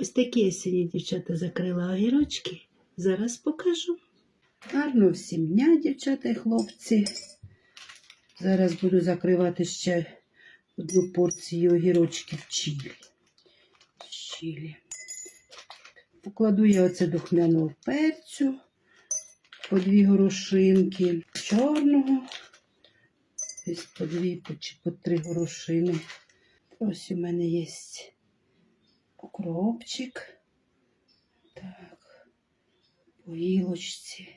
Ось такі я дівчата, закрила огірочки. Зараз покажу. Гарно всім дня, дівчата і хлопці. Зараз буду закривати ще одну порцію огірочків чилі. Чилі. Покладу я оце духмяного перцю, по дві горошинки чорного, десь по дві по- три горошини. Ось у мене є укропчик. Так, по гілочці,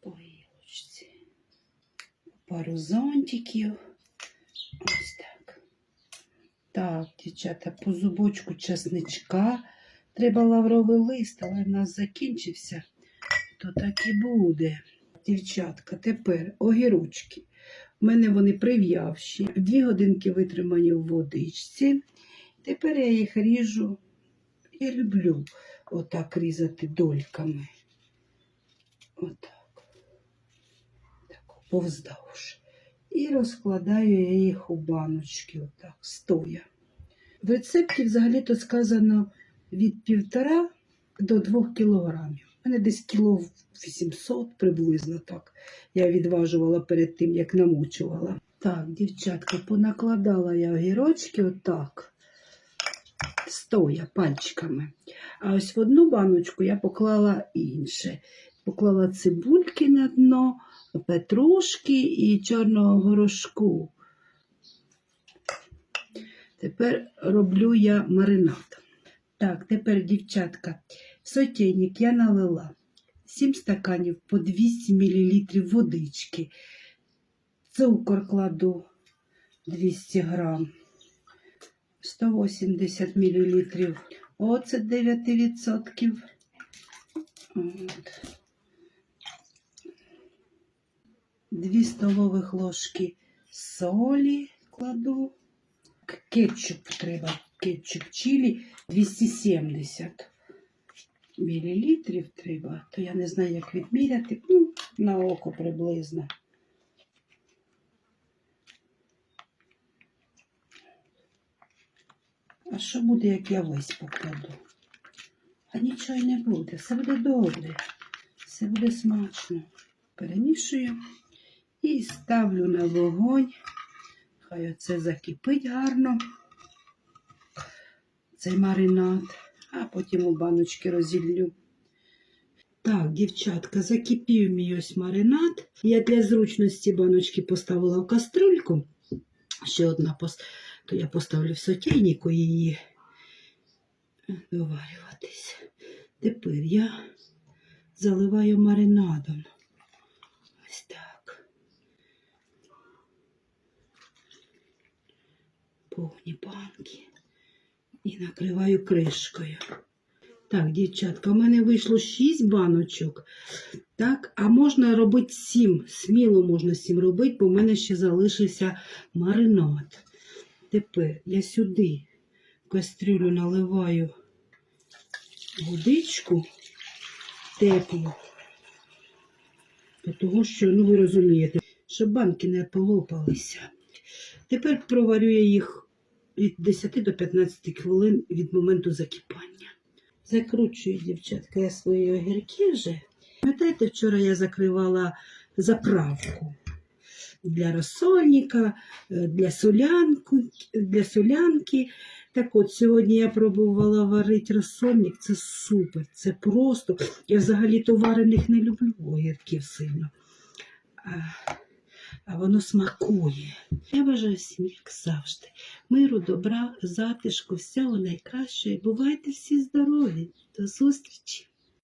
по гілочці. Пару зонтиків. Ось так. Так, дівчата, по зубочку часничка. Треба лавровий лист, але в нас закінчився. То так і буде. Дівчатка, тепер огірочки. У мене вони прив'явші. Дві годинки витримані в водичці. Тепер я їх ріжу. Я люблю отак різати дольками. Отак. Так, повздовж. І розкладаю я їх у баночки, отак, стоя. В рецепті взагалі-то сказано від півтора до двох кілограмів. У мене десь кіло 800 приблизно так. Я відважувала перед тим, як намочувала. Так, дівчатка, понакладала я огірочки отак, стоя пальчиками. А ось в одну баночку я поклала інше. Поклала цибульки на дно, петрушки і чорного горошку. Тепер роблю я маринад. Так, тепер, дівчатка, в сотейник я налила 7 стаканів по 200 мл водички. Цукор кладу 200 грам, 180 мл. Оцет 9%. От. 2 столових ложки солі кладу. Кетчуп треба, кетчуп чилі 270 мілілітрів треба, то я не знаю, як відміряти. Ну, на око приблизно. Що буде, як я весь покладу? А нічого й не буде, все буде добре, все буде смачно. Перемішую і ставлю на вогонь. Хай оце закипить гарно, цей маринад, а потім у баночки розіллю. Так, дівчатка, закипів мій ось маринад. Я для зручності баночки поставила в каструльку. Ще одна, пос- то я поставлю в сотейнику її доварюватись. Тепер я заливаю маринадом. Ось так. Повні банки. І накриваю кришкою. Так, дівчатка, у мене вийшло 6 баночок. Так, а можна робити 7. Сміло можна 7 робити, бо в мене ще залишився маринад. Тепер я сюди в кастрюлю наливаю водичку теплу. Тому що, ну ви розумієте, щоб банки не полопалися. Тепер проварю я їх від 10 до 15 хвилин від моменту закипання. Закручую, дівчатка, я свої огірки вже. Пам'ятаєте, вчора я закривала заправку для розсольника, е, для солянку, для солянки. Так от, сьогодні я пробувала варити розсольник. Це супер, це просто. Я взагалі-то варених не люблю огірків сильно. А, а воно смакує. Я бажаю всім, як завжди, миру, добра, затишку, всього найкращого. Бувайте всі здорові. До зустрічі!